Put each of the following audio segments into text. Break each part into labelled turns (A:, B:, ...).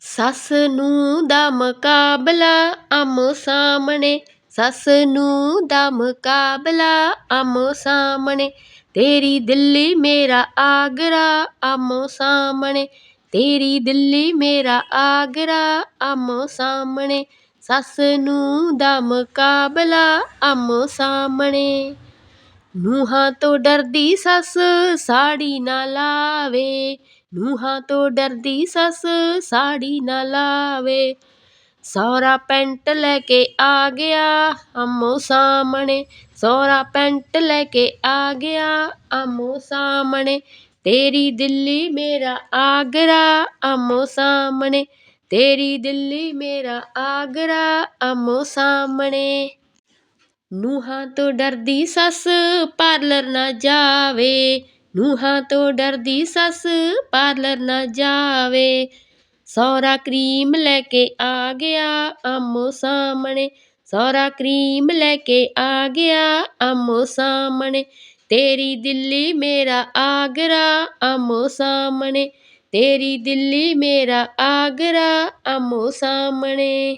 A: ਸੱਸ ਨੂੰ ਦਾ ਮੁਕਾਬਲਾ ਆਮੋ ਸਾਹਮਣੇ। ਸੱਸ ਨੂੰ ਦਾ ਮੁਕਾਬਲਾ ਆਮੋ ਸਾਹਮਣੇ। ਤੇਰੀ ਦਿੱਲੀ ਮੇਰਾ ਆਗਰਾ ਆਮੋ ਸਾਹਮਣੇ। ਤੇਰੀ ਦਿੱਲੀ ਮੇਰਾ ਆਗਰਾ ਆਮੋ ਸਾਹਮਣੇ। ਸੱਸ ਨੂੰ ਦਾ ਮੁਕਾਬਲਾ ਆਮੋ ਸਾਹਮਣੇ। ਨੂੰਹਾਂ ਤੋਂ ਡਰਦੀ ਸੱਸ ਸਾੜੀ ਨਾ ਲਾਵੇ। ਨੂੰਹਾਂ ਤੋਂ ਡਰਦੀ ਸੱਸ ਸਾੜੀ ਨਾ ਲਾਵੇ। ਸਹੁਰਾ ਪੈਂਟ ਲੈ ਕੇ ਆ ਗਿਆ ਆਮੋ ਸਾਹਮਣੇ। ਸਹੁਰਾ ਪੈਂਟ ਲੈ ਕੇ ਆ ਗਿਆ ਆਮੋ ਸਾਹਮਣੇ। ਤੇਰੀ ਦਿੱਲੀ ਮੇਰਾ ਆਗਰਾ ਆਮੋ ਸਾਹਮਣੇ। ਤੇਰੀ ਦਿੱਲੀ ਮੇਰਾ ਆਗਰਾ ਆਮੋ ਸਾਹਮਣੇ। ਨੂੰਹਾਂ ਤੋਂ ਡਰਦੀ ਸੱਸ ਪਾਰਲਰ ਨਾ ਜਾਵੇ। ਨੂੰਹਾਂ ਤੋਂ ਡਰਦੀ ਸੱਸ ਪਾਰਲਰ ਨਾ ਜਾਵੇ। ਸਹੁਰਾ ਕਰੀਮ ਲੈ ਕੇ ਆ ਗਿਆ ਆਮੋ ਸਾਹਮਣੇ। ਸਹੁਰਾ ਕਰੀਮ ਲੈ ਕੇ ਆ ਗਿਆ ਆਮੋ ਸਾਹਮਣੇ। ਤੇਰੀ ਦਿੱਲੀ ਮੇਰਾ ਆਗਰਾ ਆਮੋ ਸਾਹਮਣੇ। ਤੇਰੀ ਦਿੱਲੀ ਮੇਰਾ ਆਗਰਾ ਆਮੋ ਸਾਹਮਣੇ।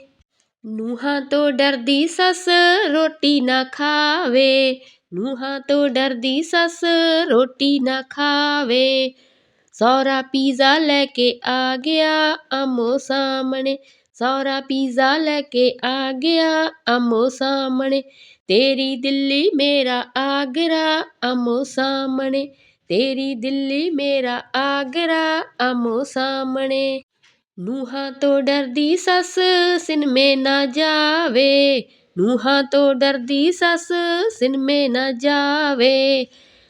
A: ਨੂੰਹਾਂ ਤੋਂ ਡਰਦੀ ਸੱਸ ਰੋਟੀ ਨਾ ਖਾਵੇ। ਨੂੰਹਾਂ ਤੋਂ ਡਰਦੀ ਸੱਸ ਰੋਟੀ ਨਾ ਖਾਵੇ। ਸਹੁਰਾ ਪੀਜ਼ਾ ਲੈ ਕੇ ਆ ਗਿਆ ਆਮੋ ਸਾਹਮਣੇ। ਸਹੁਰਾ ਪੀਜ਼ਾ ਲੈ ਕੇ ਆ ਗਿਆ ਆਮੋ ਸਾਹਮਣੇ। ਤੇਰੀ ਦਿੱਲੀ ਮੇਰਾ ਆਗਰਾ ਆਮੋ ਸਾਹਮਣੇ। ਤੇਰੀ ਦਿੱਲੀ ਮੇਰਾ ਆਗਰਾ ਆਮੋ ਸਾਹਮਣੇ। ਨੂੰਹਾਂ ਤੋਂ ਡਰਦੀ ਸੱਸ ਸਿਨਮੇ ਨਾ ਜਾਵੇ। ਨੂੰਹਾਂ ਤੋਂ ਡਰਦੀ ਸੱਸ ਸਿਨਮੇ ਨਾ ਜਾਵੇ।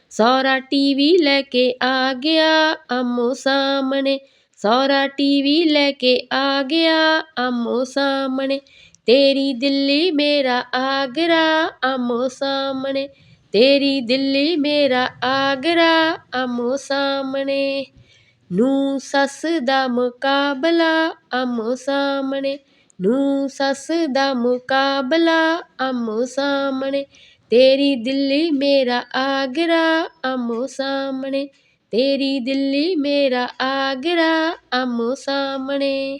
A: ਸਹੁਰਾ ਟੀਵੀ ਲੈ ਕੇ ਆ ਗਿਆ ਆਮੋ ਸਾਹਮਣੇ। ਸਹੁਰਾ ਟੀਵੀ ਲੈ ਕੇ ਆ ਗਿਆ ਆਮੋ ਸਾਹਮਣੇ। ਤੇਰੀ ਦਿੱਲੀ ਮੇਰਾ ਆਗਰਾ ਆਮੋ ਸਾਹਮਣੇ। ਤੇਰੀ ਦਿੱਲੀ ਮੇਰਾ ਆਗਰਾ ਆਮੋ ਸਾਹਮਣੇ। ਨੂੰ ਸੱਸ ਦਾ ਮੁਕਾਬਲਾ ਆਮੋ ਸਾਹਮਣੇ। ਨੂੰ ਸੱਸ ਦਾ ਮੁਕਾਬਲਾ ਆਮੋ ਸਾਹਮਣੇ। ਤੇਰੀ ਦਿੱਲੀ ਮੇਰਾ ਆਗਰਾ ਆਮੋ ਸਾਹਮਣੇ। ਤੇਰੀ ਦਿੱਲੀ ਮੇਰਾ ਆਗਰਾ ਆਮੋ ਸਾਹਮਣੇ।